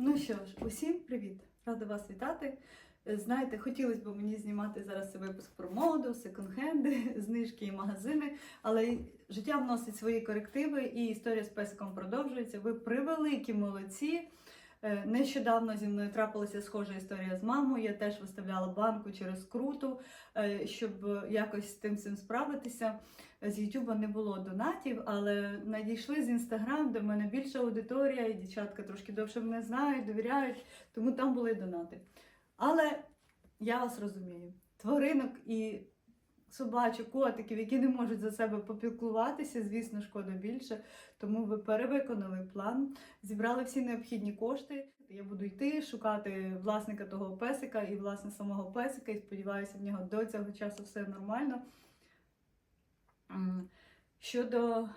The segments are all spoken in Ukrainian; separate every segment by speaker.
Speaker 1: Ну що ж, усім привіт! Рада вас вітати. Е, Знаєте, хотілося б мені знімати зараз випуск про моду, секонд-хенди, знижки і магазини, але життя вносить свої корективи, і історія з песиком продовжується. Ви превеликі молодці. Е, Нещодавно зі мною трапилася схожа історія з мамою. Я теж виставляла банку через круту, е, щоб якось з тим цим справитися. З Ютуба не було донатів, але надійшли з Інстаграм, де в мене більша аудиторія, і дівчатка трошки довше мене знають, довіряють, тому там були донати. Але я вас розумію, тваринок і собачок, котиків, які не можуть за себе попіклуватися, звісно, шкода більше. Тому ви перевиконали план, зібрали всі необхідні кошти. Я буду йти шукати власника того песика і власне самого песика, і сподіваюся, в нього до цього часу все нормально. Щодо.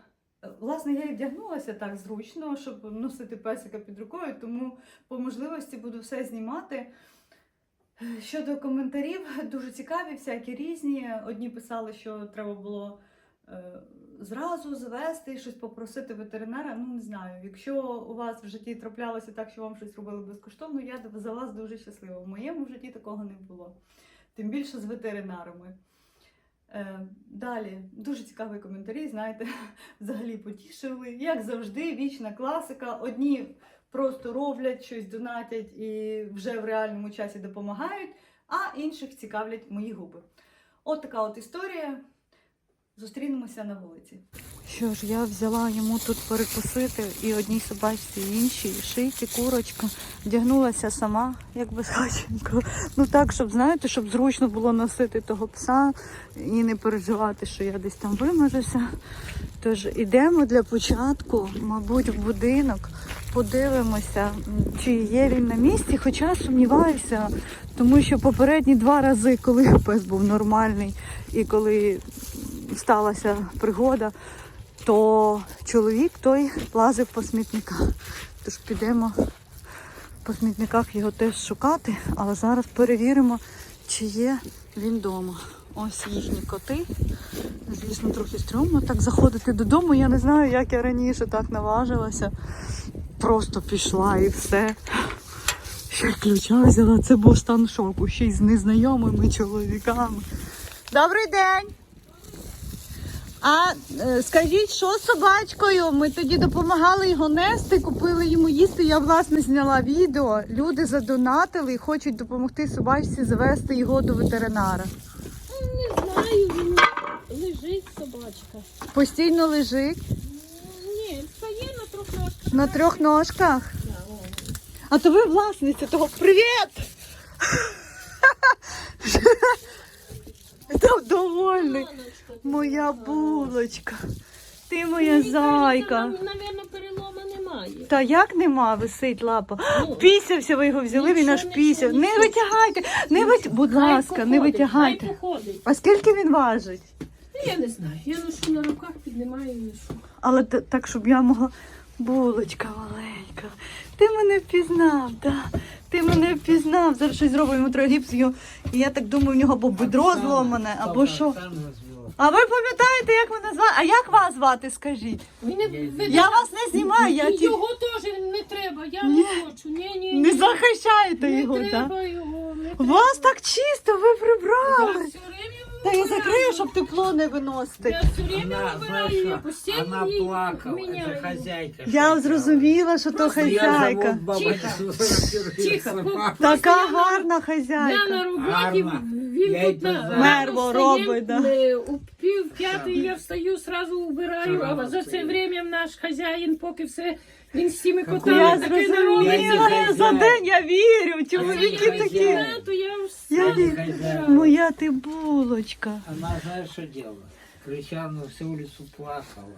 Speaker 1: Власне, я і вдягнулася так зручно, щоб носити песика під рукою, тому по можливості буду все знімати. Щодо коментарів, дуже цікаві, всякі різні. Одні писали, що треба було е, зразу завести, щось попросити ветеринара. Ну, не знаю. Якщо у вас в житті траплялося так, що вам щось робили безкоштовно, я за вас дуже щаслива. В моєму житті такого не було. Тим більше з ветеринарами. Е, Далі дуже цікаві коментарі, знаєте, взагалі потішили. Як завжди, вічна класика. Одні просто роблять щось, донатять і вже в реальному часі допомагають, а інших цікавлять мої губи. От така от історія. Зустрінемося на вулиці. Що ж, я взяла йому тут перекусити і одній собачці, і іншій, і шийки, курочка. Вдягнулася сама, як безхатченко. Ну так, щоб знаєте, щоб зручно було носити того пса і не переживати, що я десь там вимажуся. Тож ідемо для початку, мабуть, в будинок, подивимося, чи є він на місці, хоча сумніваюся, тому що попередні два рази, коли пес був нормальний і коли сталася пригода, то чоловік той лазив по смітниках. Тож підемо по смітниках його теж шукати, але зараз перевіримо, чи є він вдома. Ось їхні коти. Звісно, трохи стрьомно так заходити додому. Я не знаю, як я раніше так наважилася. Просто пішла і все. Ще ключа взяла. Це був стан шоку, ще й з незнайомими чоловіками. Добрий день! А е, скажіть, що з собачкою? Ми тоді допомагали його нести, купили йому їсти. Я власне зняла відео. Люди задонатили і хочуть допомогти собачці завести його до ветеринара.
Speaker 2: Не знаю, він лежить собачка.
Speaker 1: Постійно лежить
Speaker 2: Ні, стає на трьох ножках.
Speaker 1: на трьох ножках. А то ви власниця того. Привіт! Там довольний. Моя булочка. Ти моя зайка.
Speaker 2: Навірно, перелома немає.
Speaker 1: Та як нема, висить лапа.
Speaker 2: Ну,
Speaker 1: Пісявся, ви його взяли, він аж
Speaker 2: нічого,
Speaker 1: пісяв. Не
Speaker 2: нічого.
Speaker 1: витягайте, не вит... будь
Speaker 2: хай
Speaker 1: ласка, не
Speaker 2: походить,
Speaker 1: витягайте.
Speaker 2: Походить.
Speaker 1: А скільки він важить?
Speaker 2: Я не знаю. Я ношу на руках, піднімаю і ношу.
Speaker 1: Але т- так, щоб я могла. Булочка маленька. Ти мене впізнав, да. Ти мене впізнав. Зараз щось зробимо його. І я так думаю, в нього або бедро зломане, або що. А ви пам'ятаєте, як мене звати? А як вас звати, скажіть?
Speaker 2: Він не ви-
Speaker 1: Я вас не знімаю, я ті...
Speaker 2: Його теж не треба, я
Speaker 1: Ні.
Speaker 2: не хочу. Ні, ні,
Speaker 1: не
Speaker 2: ні.
Speaker 1: захищаєте
Speaker 2: Не
Speaker 1: його, так?
Speaker 2: треба його. Не
Speaker 1: У вас так чисто, ви прибрали.
Speaker 2: все время
Speaker 1: Та я закрию, щоб тепло не виносити.
Speaker 2: Я все время
Speaker 3: Она,
Speaker 2: вибираю,
Speaker 3: знаешь,
Speaker 2: я
Speaker 3: что,
Speaker 2: постійно
Speaker 3: она
Speaker 2: її
Speaker 3: плакала,
Speaker 2: міняю.
Speaker 3: это хозяйка.
Speaker 1: Я зрозуміла, що то хазяйка.
Speaker 3: баба
Speaker 2: Тихо. Тихо.
Speaker 1: Така гарна
Speaker 2: Я на роботі,
Speaker 3: Гарно.
Speaker 2: Він
Speaker 3: Я й
Speaker 2: тут на.
Speaker 1: Мерво робить, да.
Speaker 2: е, У пів п'ятої я встаю, сразу убираю, а за це время наш хазяїн, поки все, він з цими
Speaker 3: Какой
Speaker 2: котами
Speaker 1: Я
Speaker 2: таке
Speaker 1: зрозуміла.
Speaker 3: Я
Speaker 1: за день я вірю. Чоловіки такі.
Speaker 2: хазяїна, то я
Speaker 1: Я
Speaker 3: вірю.
Speaker 1: Моя ти булочка.
Speaker 3: Она, знаешь, что делала? Кричала на всю улицу, плакала.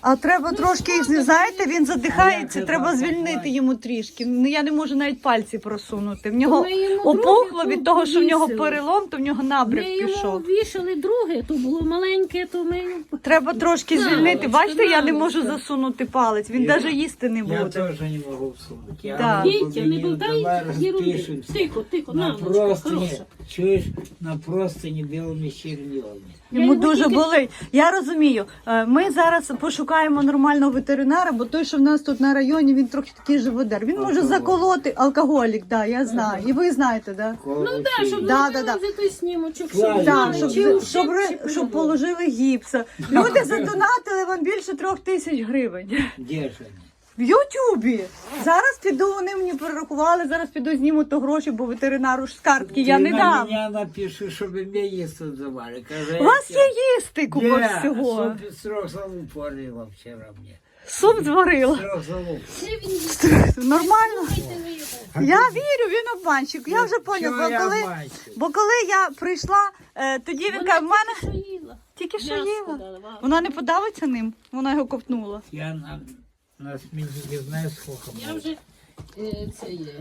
Speaker 1: А треба трошки їх знаєте, він задихається,
Speaker 3: А як
Speaker 1: треба
Speaker 3: це
Speaker 1: звільнити
Speaker 3: буває?
Speaker 1: йому трішки. Ну, Я не можу навіть пальці просунути. В нього
Speaker 2: Ми йому
Speaker 1: опухло
Speaker 2: друге
Speaker 1: від
Speaker 2: тут
Speaker 1: того, що в нього
Speaker 2: повісили.
Speaker 1: перелом, то в нього
Speaker 2: Ми
Speaker 1: набряк
Speaker 2: йому
Speaker 1: пішов.
Speaker 2: вішали друге, то було маленьке, то ми йому
Speaker 1: Треба трошки
Speaker 2: На,
Speaker 1: звільнити.
Speaker 2: Олечка,
Speaker 1: Бачите, я не
Speaker 2: на,
Speaker 1: можу
Speaker 2: Олечка.
Speaker 1: засунути палець. Він
Speaker 3: Я-
Speaker 1: навіть їсти не
Speaker 3: Я
Speaker 1: буде.
Speaker 3: тоже не могу всунуть. Я
Speaker 1: Да.
Speaker 3: на
Speaker 2: Вітя, не
Speaker 3: глубине
Speaker 2: болтай
Speaker 3: давай
Speaker 2: ерунди.
Speaker 3: распишемся.
Speaker 2: Тихо, тихо,
Speaker 3: На
Speaker 2: на,
Speaker 3: простыне,
Speaker 2: хороша.
Speaker 3: чуешь, на простыне белыми чернилами.
Speaker 1: Йому
Speaker 2: його
Speaker 1: дуже
Speaker 2: тільки-
Speaker 1: болить. Я розумію. Е, Ми зараз пошукаємо нормального ветеринара, бо той, що в нас тут на районі, він трохи такий живодер. Він може
Speaker 3: Алкоголік.
Speaker 1: заколоти алкоголік, да, я знаю. І ви знаєте, да?
Speaker 2: Ну так, щоб
Speaker 1: Да, да, да.
Speaker 2: той снімочок, щоб
Speaker 3: Правильно.
Speaker 1: Так,
Speaker 2: знали,
Speaker 1: щоб,
Speaker 2: чи
Speaker 1: щоб,
Speaker 2: ушиб,
Speaker 1: щоб,
Speaker 2: чи
Speaker 1: щоб положили гіпса. Люди задонатили вам більше трьох тисяч гривень.
Speaker 3: Де ж вони?
Speaker 1: В Ютубі. Зараз піду, вони мені перерахували, зараз піду зніму то гроші, бо ветеринару ж з картки я
Speaker 3: Ти
Speaker 1: не
Speaker 3: на
Speaker 1: дам.
Speaker 3: мене напиши, щоб мені їсти давали. Каже,
Speaker 1: У вас
Speaker 3: я
Speaker 1: є їсти купа всього.
Speaker 3: Суп з трьох вчора мені.
Speaker 1: Суп зварила.
Speaker 3: З трьох залуп.
Speaker 1: Нормально. Я вірю, він обманщик. Я вже поняв, бо коли, бо коли я прийшла, е, тоді він каже, в мене
Speaker 2: тільки що їла.
Speaker 1: Вона не подавиться ним, вона його ковтнула.
Speaker 3: Я на, на смітті не знаю, скільки
Speaker 2: Я вже е, це є.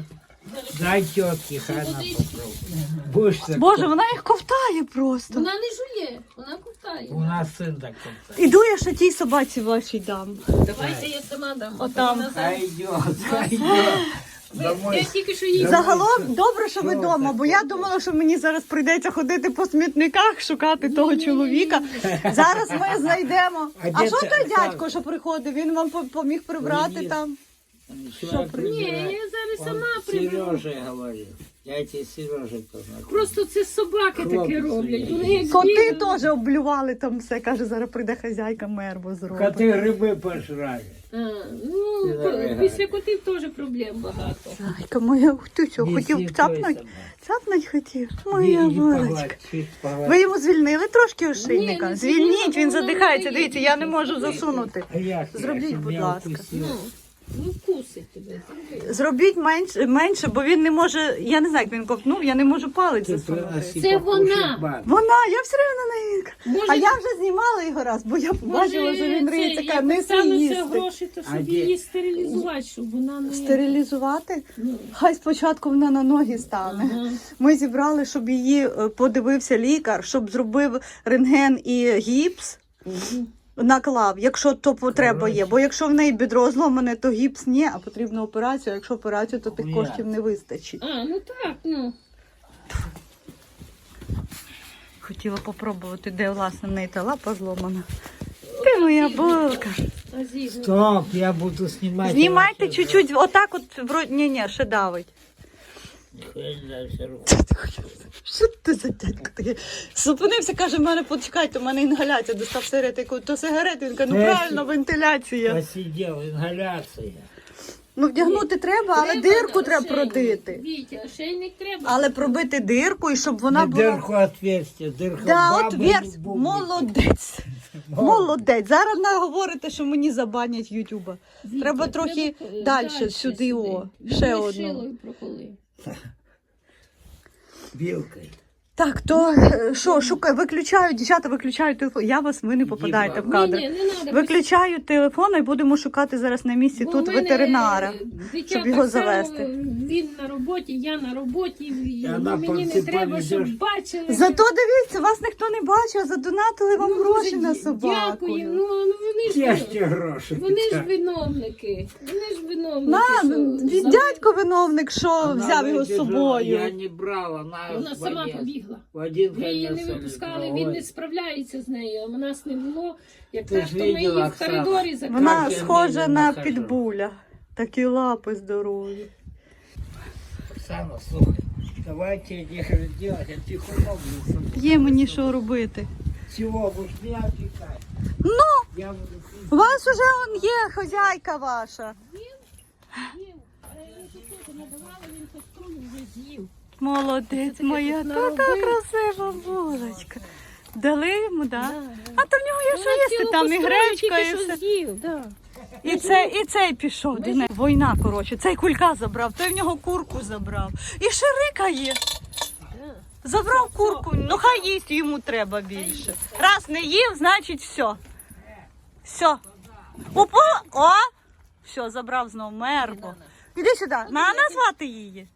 Speaker 3: Дай тітки, хай вона попробує. Будеш.
Speaker 1: Боже, вона їх ковтає просто.
Speaker 2: Вона не жує, вона ковтає.
Speaker 3: У нас син так ковтає.
Speaker 1: Іду я ще тій собаці вашій дам.
Speaker 2: Давайте я сама дам.
Speaker 1: Отам.
Speaker 3: Хай йде, хай йде.
Speaker 2: Ви- Я тільки що.
Speaker 1: Загалом добре, що ви
Speaker 3: Що
Speaker 1: вдома, бо я думала, що мені зараз прийдеться ходити по смітниках, шукати того чоловіка. Зараз ми знайдемо.
Speaker 3: А
Speaker 1: А
Speaker 3: де
Speaker 1: що
Speaker 3: це?
Speaker 1: той дядько, що приходив? Він вам по- поміг прибрати там.
Speaker 3: Що
Speaker 2: Ні, я зараз сама приберу.
Speaker 3: Сережа говорив. Я тебе Сережа познакомлю.
Speaker 2: Просто це собаки таке
Speaker 3: Хлопці
Speaker 2: роблять. Вони як
Speaker 1: Коти теж облювали там все. Каже, зараз прийде хазяйка мерво зробить.
Speaker 3: Коти гриби пожрали.
Speaker 2: А, Ну,
Speaker 3: давай,
Speaker 2: після котів теж проблем багато.
Speaker 1: Зайка моя, ти що, хотів цапнуть? Цапнуть хотів? Моя
Speaker 3: погладь.
Speaker 1: Ви йому звільнили трошки ошейника? Звільніть, він задихається. Дивіться, я не можу засунути. Зробіть, будь ласка.
Speaker 2: Ну, вкусить тебе.
Speaker 1: Зробіть менше, менше, бо він не може. Я не знаю, як він ковтнув, я не можу палець засунути.
Speaker 2: Це вона.
Speaker 1: Вона, я все одно на неї.
Speaker 2: Може,
Speaker 1: А я вже знімала його раз, бо я побачила, що він
Speaker 2: це,
Speaker 1: риється,
Speaker 2: як
Speaker 1: не їсти.
Speaker 2: гроші, то щоб її стерилізувати, щоб вона не...
Speaker 1: Стерилізувати?
Speaker 2: Ну,
Speaker 1: Хай спочатку вона на ноги стане.
Speaker 2: ага.
Speaker 1: Ми зібрали, щоб її е, подивився лікар, щоб зробив рентген і гіпс.
Speaker 2: Мгм.
Speaker 1: Наклав, якщо то потреба є. Бо якщо в неї бідро зломане, то гіпс ні, а потрібна операція. А якщо операцію, то тих коштів не вистачить.
Speaker 2: А, ну так, ну.
Speaker 1: Хотіла попробувати, де власне в неї та лапа зломана. Ти моя булка.
Speaker 3: Стоп, я буду знімати.
Speaker 1: Знімайте чуть-чуть, отак от вроді. Ні, ні, ще давить.
Speaker 3: Ніхуя не дальше руку.
Speaker 1: Що ти за дядько такий? Зупинився, каже, в мене почекайте, у мене інгаляція, достав сигарети. Я кажу, то сигарети. Він каже, ну правильно, вентиляція.
Speaker 3: Посидів, інгаляція.
Speaker 1: Ну вдягнути треба, але
Speaker 2: Треба
Speaker 1: дирку треба
Speaker 2: ошейник.
Speaker 1: продити.
Speaker 2: Вітя, ошейник треба.
Speaker 1: Але пробити дирку і щоб вона
Speaker 3: Не
Speaker 1: була.
Speaker 3: дирку отверстие, дирку
Speaker 1: Да, от
Speaker 3: баби
Speaker 1: верс,
Speaker 3: не бубни.
Speaker 1: молодець. Молодець. Зараз не говорите, що мені забанять Ютуба. Треба трохи
Speaker 2: е,
Speaker 1: дальше, сюди, о, ще одну.
Speaker 2: шило і проколи.
Speaker 3: Білкою.
Speaker 1: Так, то е, що, шукай, виключаю, дівчата, виключаю телефон. Я вас, ви не попадаєте в кадр.
Speaker 2: Ні, ні, не треба.
Speaker 1: Виключаю телефон і будемо шукати зараз на місці
Speaker 2: Бо
Speaker 1: тут
Speaker 2: в мене
Speaker 1: ветеринара.
Speaker 2: дитя
Speaker 1: щоб
Speaker 2: так
Speaker 1: його
Speaker 2: само,
Speaker 1: завести.
Speaker 2: Він на роботі, я на роботі. і
Speaker 3: вона
Speaker 2: мені не треба, щоб бачили.
Speaker 1: Зато дивіться, вас ніхто не бачив, задонатили вам
Speaker 2: Ну,
Speaker 1: гроші на собаку.
Speaker 2: Дякую. Ну, ну вони ж
Speaker 3: Я ж ті гроші.
Speaker 2: вони ж виновники. Вони ж виновники.
Speaker 1: На,
Speaker 2: що
Speaker 1: від дядько виновник, що
Speaker 3: Вона
Speaker 1: взяв його з собою.
Speaker 3: Я не брала, вона,
Speaker 2: Вона сама побігла.
Speaker 3: Один
Speaker 2: Ми її не випускали, він не справляється з нею. А нас не було. Як так, то ми її в коридорі закрили.
Speaker 1: Вона схожа на підбуля. Такі лапи здорові.
Speaker 3: Оксана, слухай, давайте не делать, а ты
Speaker 1: Є мені що робити.
Speaker 3: Всего будешь не опекать.
Speaker 1: Ну,
Speaker 3: Я буду
Speaker 1: у вас уже он є хазяйка ваша.
Speaker 2: Їв, я надавала, він каструлю вже з'їв.
Speaker 1: Молодець моя, та та красива булочка. Дали йому, да?
Speaker 2: Да,
Speaker 1: А то в нього є що їсти,
Speaker 2: цілу
Speaker 1: там і
Speaker 2: каструлю
Speaker 1: гречка,
Speaker 2: тільки
Speaker 1: і
Speaker 2: що
Speaker 1: все.
Speaker 2: з'їв, да.
Speaker 1: І цей, і цей пішов до неї. Війна, коротше, цей кулька забрав, той в нього курку забрав. І ширика є. Забрав курку, ну хай їсть йому треба більше. Раз не їв, значить все. Все. Опа! О! Все, забрав знов мерво. Іди сюди. На назвати її.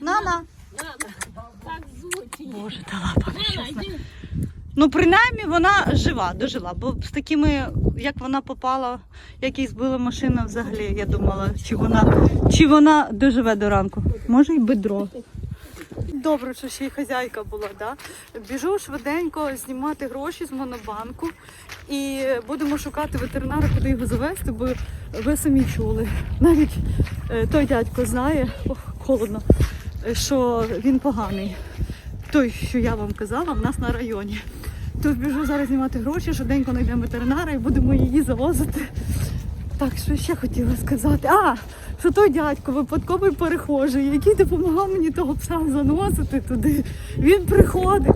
Speaker 1: Нана.
Speaker 2: Нана, так звуть її.
Speaker 1: Боже, та лапа. Чесно. Ну, принаймні, вона жива, дожила. Бо з такими, як вона попала, як їй збила машина взагалі, я думала, чи вона, чи вона доживе до ранку. Може, й бедро. Добре, що ще й хазяйка була, да? Біжу швиденько знімати гроші з монобанку і будемо шукати ветеринара, куди його завести, бо ви самі чули. Навіть е, той дядько знає, ох, холодно, що він поганий. Той, що я вам казала, в нас на районі. Тож біжу зараз знімати гроші, швиденько знайдемо ветеринара і будемо її завозити. Так, що ще хотіла сказати? А, що той дядько, випадковий перехожий, який допомагав мені того пса заносити туди. Він приходив,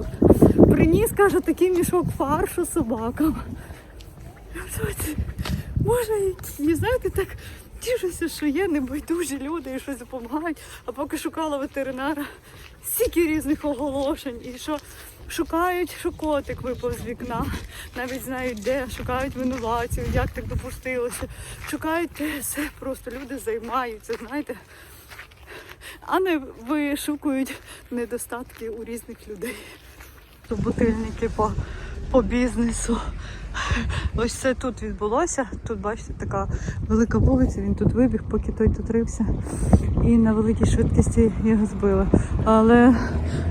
Speaker 1: приніс, каже, такий мішок фаршу собакам. Може, які, знаєте, так тішуся, що є небайдужі люди і щось допомагають. А поки шукала ветеринара, стільки різних оголошень, і що шукають, що котик випав з вікна, навіть знають де, шукають винуватців, як так допустилося. Шукають те все, просто люди займаються, знаєте. А не вишукують недостатки у різних людей. Бутильники по, по бізнесу. Ось це тут відбулося. Тут, бачите, така велика вулиця, він тут вибіг, поки той тут рився. І на великій швидкості його збили. Але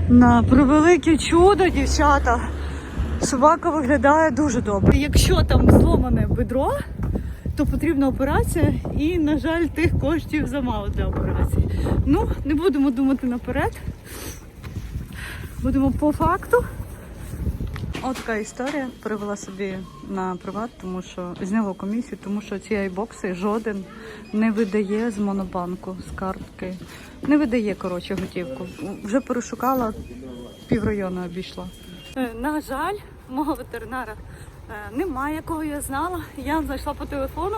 Speaker 1: на превелике чудо, дівчата, собака виглядає дуже добре. Якщо там зломане бедро, то потрібна операція, і, на жаль, тих коштів замало для операції. Ну, не будемо думати наперед. Будемо по факту. От така історія. Привела собі на приват, тому що зняла комісію, тому що ці айбокси жоден не видає з монобанку, з картки. Не видає, коротше, готівку. Вже перешукала, піврайону обійшла. Е, На жаль, мого ветеринара немає, кого я знала. Я знайшла по телефону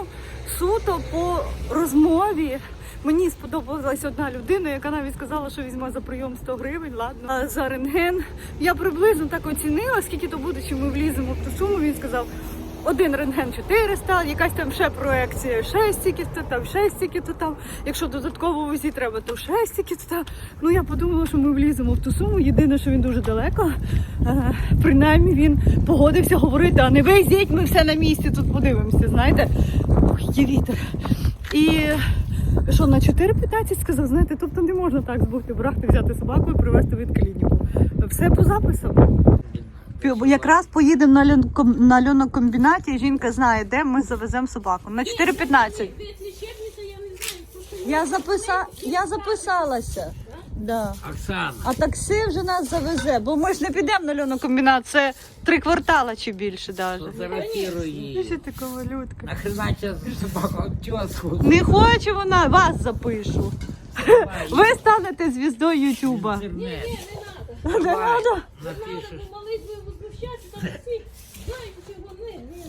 Speaker 1: суто по розмові. Мені сподобалась одна людина, яка навіть сказала, що візьме за прийом 100 гривень, ладно. За рентген. Я приблизно так оцінила, скільки то буде, чи ми вліземо в ту суму. Він сказав, один рентген 400, якась там ще проекція, ще стільки то там, ще стільки то там. Якщо додатково УЗІ треба, то ще стільки то там. Ну я подумала, що ми вліземо в ту суму. Єдине, що він дуже далеко. Е, принаймні він погодився говорити, а не везіть, ми все на місці тут подивимося, знаєте. Ох, є вітер. І що на 4,15 сказав, знаєте, тобто не можна так збути, брати, взяти собаку і привезти від клініку. Все по записам. Якраз поїдемо на, льон- на льонокомбінаті, і жінка знає, де ми завеземо собаку. На 4,15.
Speaker 2: Без я не
Speaker 1: Я, записа... я записалася. Да.
Speaker 3: Оксана,
Speaker 1: А таксі вже нас завезе, бо ми ж не підемо на льонокомбінат, це три квартала чи більше навіть.
Speaker 3: фотографируй ее.
Speaker 1: Що така малютка?
Speaker 3: Нахрена сейчас собаку тезку?
Speaker 1: Не хоче вона, вас запишу. Ви станете звіздою Ютуба. Не треба.
Speaker 2: Всі знають цього не, не, не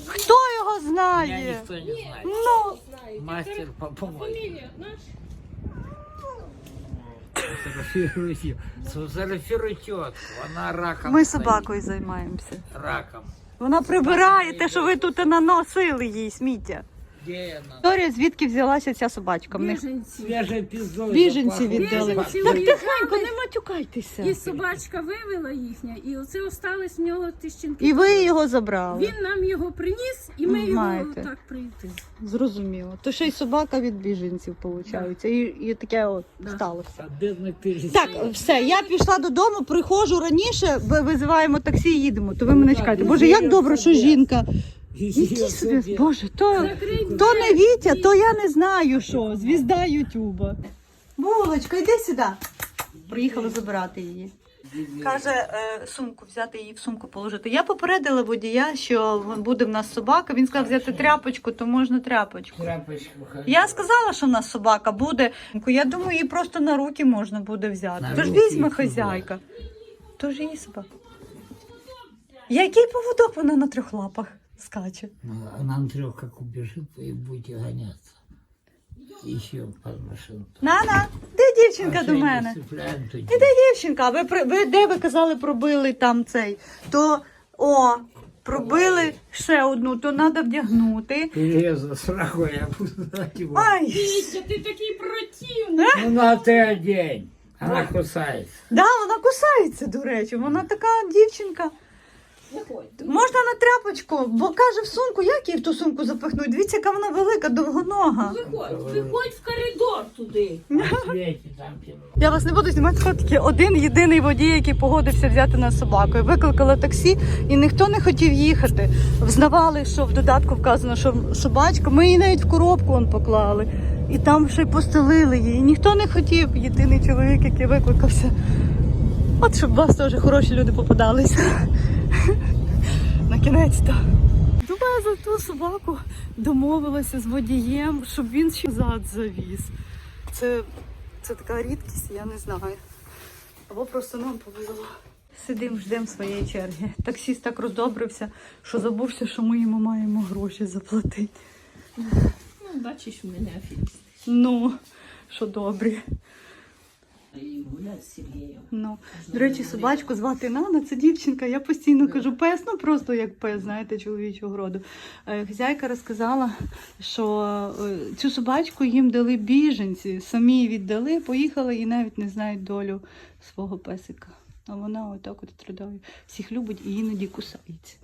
Speaker 1: Хто його
Speaker 3: Меня
Speaker 1: знає?
Speaker 3: ніхто не знає.
Speaker 1: Ну.
Speaker 3: Мастер по помойке.
Speaker 2: Фамілія, наш?
Speaker 3: Сфотографируй ее. Сфотографируй тетку. Она раком
Speaker 1: ми
Speaker 3: стоит.
Speaker 1: собакою займаємося.
Speaker 3: Раком.
Speaker 1: Вона прибирає те, що ви тут наносили їй сміття. Історія, звідки взялася ця собачка? В них
Speaker 2: Біженці.
Speaker 3: Свежий пиздой.
Speaker 1: Біженці
Speaker 3: запахло.
Speaker 1: віддали. Так тихенько, не матюкайтеся.
Speaker 2: І собачка вивела їхня, і оце остались в нього тищенки.
Speaker 1: І ви його забрали.
Speaker 2: Він нам його приніс, і ми його
Speaker 1: Маєте.
Speaker 2: так приютили.
Speaker 1: Зрозуміло. То ще й собака від біженців, виходить. І, і таке от
Speaker 2: Да.
Speaker 1: сталося.
Speaker 3: А бедный ты
Speaker 1: Так, все, я пішла додому, приходжу раніше, ви- визиваємо таксі і їдемо, то ви мене чекаєте. Боже, як добре, що жінка. Які собі, Боже, то, то не Вітя, то я не знаю що. Звізда Ютуба. Булочка, йди сюди. Приїхала забирати її. Каже, е, сумку взяти її в сумку положити. Я попередила водія, що буде в нас собака. Він сказав взяти тряпочку, то можна тряпочку.
Speaker 3: Тряпочку.
Speaker 1: Я сказала, що в нас собака буде. Я думаю, її просто на руки можна буде взяти.
Speaker 3: На
Speaker 1: Тож візьме хазяйка. Тож її собака. Який поводок вона на трьох лапах скаче?
Speaker 3: Ну, Она на трех как убежит, и будете гоняться. Еще под машину.
Speaker 1: Нана, де дівчинка до мене? Іде дівчинка, ви, при- ви де ви казали, пробили там цей? То о, пробили ще одну, то треба вдягнути.
Speaker 3: Переза сраку я буду знать его.
Speaker 1: Ай!
Speaker 2: Вітя, ти такий противний.
Speaker 3: Ну на ты одень. Она кусается.
Speaker 1: Да, вона кусається, до речі. Вона така дівчинка. Можна на тряпочку, бо каже в сумку, як її в ту сумку запихнуть? Дивіться, яка вона велика, довгонога.
Speaker 2: Виходь, виходь в коридор туди.
Speaker 1: Я вас не буду знімати фотки. Один єдиний водій, який погодився взяти нас собакою. Викликали таксі, і ніхто не хотів їхати. Взнавали, що в додатку вказано, що собачка. Ми її навіть в коробку он поклали. І там ще й постелили її. Ніхто не хотів. Єдиний чоловік, який викликався. От щоб вас теж хороші люди попадалися. На кінець-то. Думаю, за ту собаку домовилася з водієм, щоб він ще зад завіз. Це це така рідкість, я не знаю. Або просто нам повезло. Сидимо, ждемо своєї черги. Таксіст так роздобрився, що забувся, що ми йому маємо гроші заплатити.
Speaker 2: Ну, бачиш, мене аферист.
Speaker 1: Ну, що добрі. Ну, до речі, собачку звати Нана, це дівчинка. Я постійно кажу пес, ну просто як пес, знаєте, чоловічого роду. Е, Хазяйка розказала, що е, цю собачку їм дали біженці, самі віддали, поїхали і навіть не знають долю свого песика. А вона отак от страдає. Всіх любить і іноді кусається.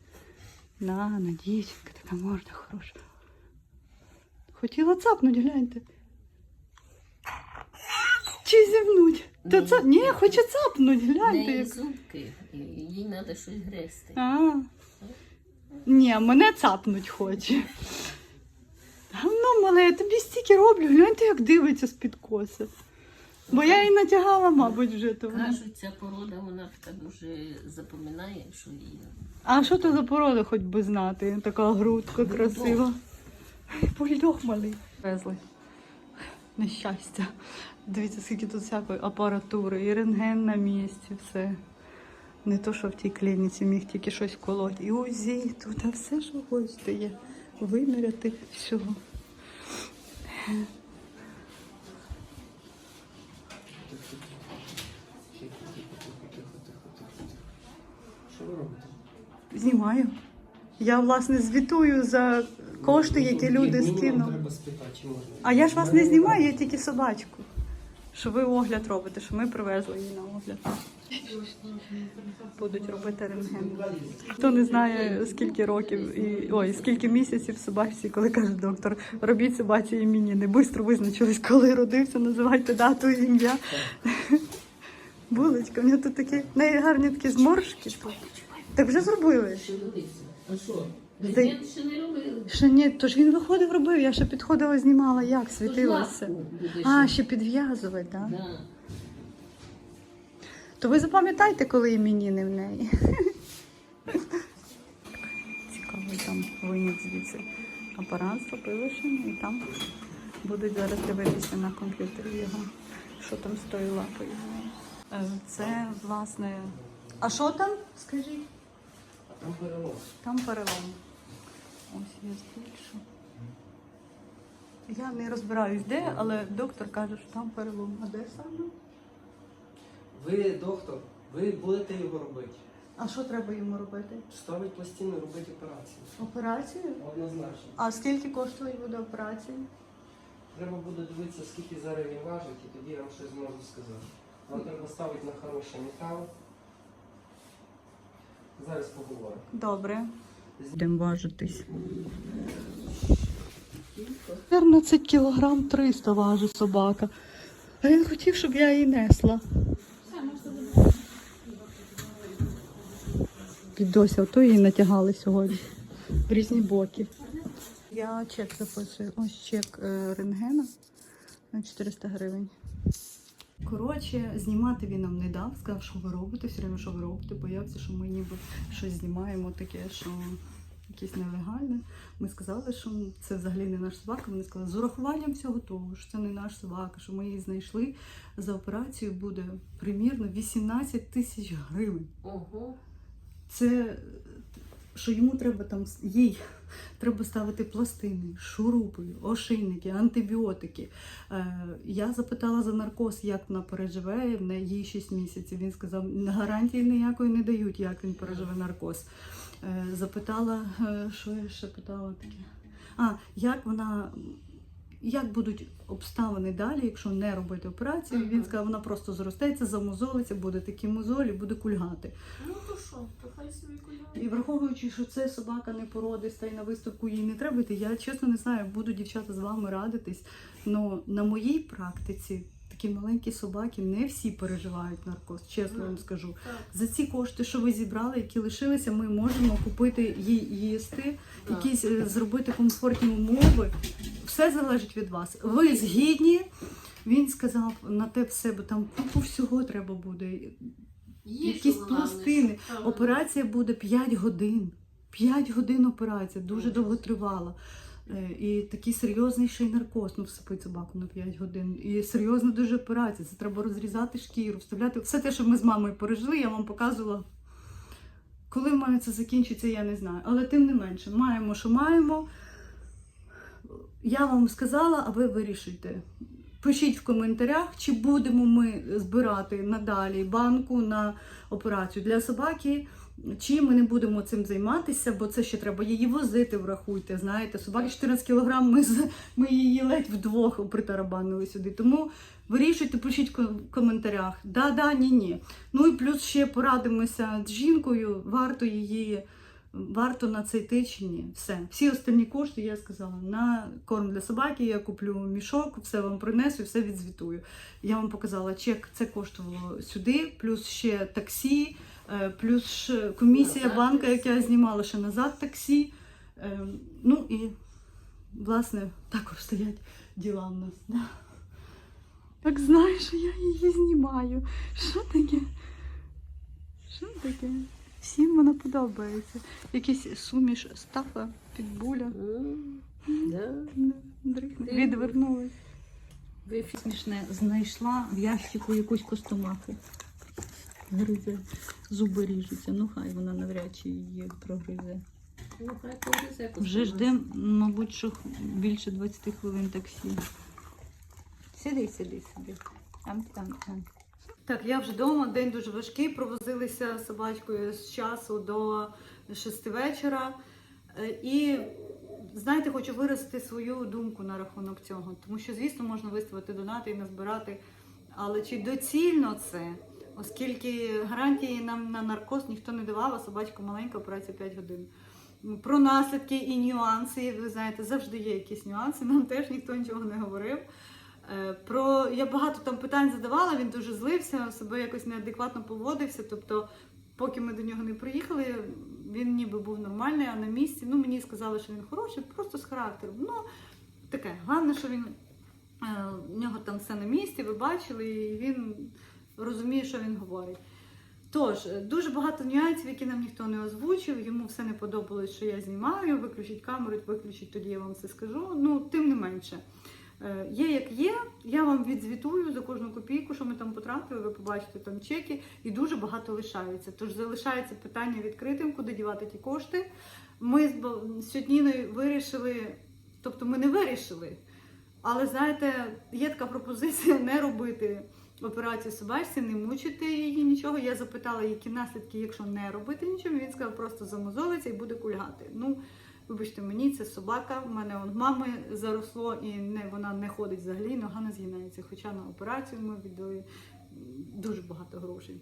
Speaker 1: Нана, дівчинка, така морда хороша. Хотіла цапнуть, гляньте. Чи зівнуть? Та це ні, хоче цапнуть, гляньте.
Speaker 2: неї
Speaker 1: Як...
Speaker 2: зубки, і їй треба щось грести.
Speaker 1: А. Ні, мене цапнуть хоче. Та Ну, мале, я тобі стільки роблю, гляньте, як дивиться з-під коси. Бо я її натягала, мабуть, вже то вона.
Speaker 2: Кажуть, ця порода, вона так уже запам'ятає, що її.
Speaker 1: А що то за порода, хоч би знати? Така грудка красива. Бульдог малий. Везли. Нещастя. Дивіться, скільки тут всякої апаратури, і рентген на місці, все. Не то, що в тій клініці міг тільки щось колоти. І УЗІ, тут а все, що хочете є. Виміряти всього.
Speaker 4: Що ви робите?
Speaker 1: Знімаю. Я, власне, звітую за кошти, які люди скинули. А я ж вас не знімаю, я тільки собачку. Що ви огляд робите, що ми привезли її на огляд. Будуть робити рентген. Хто не знає, скільки років і ой, скільки місяців собаці, коли каже доктор, робіть собаці імені. Бистро визначились, коли родився, називайте дату і ім'я. Булочка, у нього тут такі неї гарні такі зморшки. Так вже зробили.
Speaker 2: А що? Ще не робили.
Speaker 1: Ще ні, то ж він виходив, робив. Я ще підходила, знімала, як світилося. А,
Speaker 2: ще.
Speaker 1: ще підв'язувати, так? Да?
Speaker 2: Да.
Speaker 1: То ви запам'ятайте, коли іменіни в неї. Цікавий там виніс звідси апарат зробили ще, ну, і там будуть зараз дивитися на комп'ютері його, що там з тою лапою. Е, Це, власне. А що там? Скажіть?
Speaker 4: Там перелом.
Speaker 1: Там перелом. Ось я збільшу. Я не розбираюсь де, але доктор каже, що там перелом. А де саме?
Speaker 4: Ви доктор, ви будете його робити.
Speaker 1: А що треба йому робити?
Speaker 4: Ставить пластину, робити операцію.
Speaker 1: Операцію?
Speaker 4: Однозначно.
Speaker 1: А скільки коштує буде операція?
Speaker 4: Треба буде дивитися, скільки зараз він важить, і тоді я вам щось зможу сказати. Вам треба ставити на хороший метал. Зараз поговоримо.
Speaker 1: Добре. Будемо важитись. 14 кілограм 300 важить собака. А він хотів, щоб я її несла. Підося, ото її натягали сьогодні. В різні боки. Я чек записую. Ось чек е, рентгена на 400 гривень. Коротше, знімати він нам не дав, сказав, що ви робите, все время, що ви робите, боявся, що ми ніби щось знімаємо таке, що якесь нелегальне. Ми сказали, що це взагалі не наш собака. Вони сказали, з урахуванням всього того, що це не наш собака, що ми її знайшли. За операцію буде примірно 18 тисяч гривень.
Speaker 2: Ого.
Speaker 1: Це що йому треба там їй треба ставити пластини, шурупи, ошейники, антибіотики. Е, я запитала за наркоз, як вона переживе, в неї їй 6 місяців. Він сказав, гарантії ніякої не дають, як він переживе наркоз. Е, запитала, е, що я ще питала таке. А, як вона як будуть обставини далі, якщо не робити операцію.
Speaker 2: Мгм.
Speaker 1: Він сказав, вона просто зростеться, замозолиться, буде такі мозолі, буде кульгати.
Speaker 2: Ну то що, то хай собі
Speaker 1: І враховуючи, що це собака не породиста і на виставку їй не треба йти, я чесно не знаю, буду дівчата з вами радитись. але на моїй практиці такі маленькі собаки не всі переживають наркоз, чесно вам скажу.
Speaker 2: Так.
Speaker 1: За ці кошти, що ви зібрали, які лишилися, ми можемо купити їй їсти,
Speaker 2: Так.
Speaker 1: якісь е, зробити комфортні умови. Все залежить від вас. Ви згідні. Він сказав на те все, бо там купу всього треба буде. Якісь пластини. Операція буде 5 годин. 5 годин операція, дуже довго тривала. Е, І такий серйозний ще й наркоз, ну всипить собаку на 5 годин. І серйозна дуже операція. Це треба розрізати шкіру, вставляти. Все те, що ми з мамою пережили, я вам показувала. Коли має це закінчиться, я не знаю. Але тим не менше, маємо, що маємо. Я вам сказала, а ви вирішуйте. Пишіть в коментарях, чи будемо ми збирати надалі банку на операцію для собаки, чи ми не будемо цим займатися, бо це ще треба її возити, врахуйте. Знаєте, собаки 14 кг, ми, ми її ледь вдвох притарабанили сюди. Тому вирішуйте, пишіть в коментарях. Да, да, ні, ні. Ну і плюс ще порадимося з жінкою, варто її. Варто на це йти чи ні. Все. Всі останні кошти, я сказала, на корм для собаки. Я куплю мішок, все вам принесу все відзвітую. Я вам показала чек, це коштувало сюди, плюс ще таксі, е, плюс комісія банка, яка знімала ще назад таксі. Е, Ну і власне так обстоять діла в нас. Так знаєш, що я її знімаю. Що таке? Що таке? Всім вона подобається. Якийсь суміш стафа, підбуля. Відвернулась. Смішне, знайшла в ящику якусь костомаху. Гризе, зуби ріжуться. Ну хай вона навряд чи її прогризе.
Speaker 2: Ну, хай погризе
Speaker 1: Вже
Speaker 2: там.
Speaker 1: ждем, мабуть, що більше 20 хвилин таксі. Сиди, сиди, сиди. Там, там, там. Так, я вже вдома, день дуже важкий. Провозилися з собачкою з часу до 6 вечора. Е, І знаєте, хочу виразити свою думку на рахунок цього. Тому що, звісно, можна виставити донати і назбирати. Але чи доцільно це? Оскільки гарантії нам на наркоз ніхто не давав, а собачка маленька, операція 5 годин. Про наслідки і нюанси, ви знаєте, завжди є якісь нюанси, нам теж ніхто нічого не говорив. Е, Про я багато там питань задавала, він дуже злився, себе якось неадекватно поводився. Тобто, поки ми до нього не приїхали, він ніби був нормальний, а на місці. Ну, мені сказали, що він хороший, просто з характером. Ну, таке. Головне, що він е, в нього там все на місці, ви бачили, і він розуміє, що він говорить. Тож, е, дуже багато нюансів, які нам ніхто не озвучив. Йому все не подобалось, що я знімаю. Виключіть камеру, виключіть, тоді я вам все скажу. Ну, тим не менше. Е, Є як є, я вам відзвітую за кожну копійку, що ми там потратили, ви побачите там чеки, і дуже багато лишається. Тож залишається питання відкритим, куди дівати ті кошти. Ми з Сьотніною вирішили, тобто ми не вирішили, але знаєте, є така пропозиція не робити операцію собачці, не мучити її нічого. Я запитала, які наслідки, якщо не робити нічого. Він сказав, просто замозолиться і буде кульгати. Ну, вибачте, мені це собака. в мене он мами заросло, і не, вона не ходить взагалі, нога не згинається. Хоча на операцію ми віддали дуже багато грошей.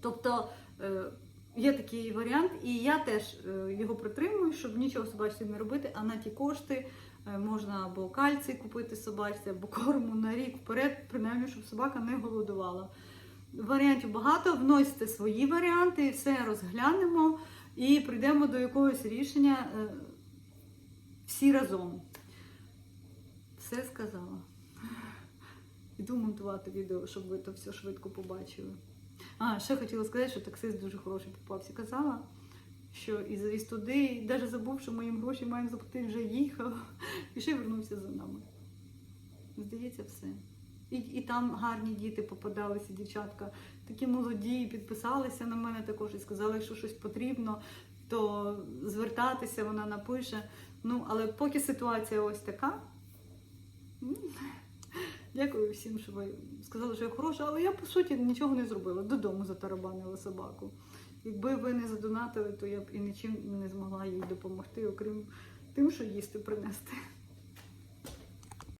Speaker 1: Тобто. е, Є такий варіант, і я теж е, його притримую, щоб нічого собачці не робити, а на ті кошти е, можна або кальцій купити собачці, або корму на рік вперед, принаймні, щоб собака не голодувала. Варіантів багато, вносьте свої варіанти, все розглянемо і прийдемо до якогось рішення е, всі разом. Все сказала. Іду монтувати відео, щоб ви то все швидко побачили. А, ще хотіла сказати, що таксист дуже хороший попався. Казала, що і завіз туди, і навіть забув, що ми їм гроші маємо заплатити, вже їхав. І ще вернувся за нами. Здається, все. І, і там гарні діти попадалися, дівчатка, такі молоді, підписалися на мене також і сказали, що щось потрібно, то звертатися, вона напише. Ну, але поки ситуація ось така. Дякую всім, що ви сказали, що я хороша, але я по суті нічого не зробила. Додому затарабанила собаку. Якби ви не задонатили, то я б і нічим не змогла їй допомогти, окрім тим, що їсти принести.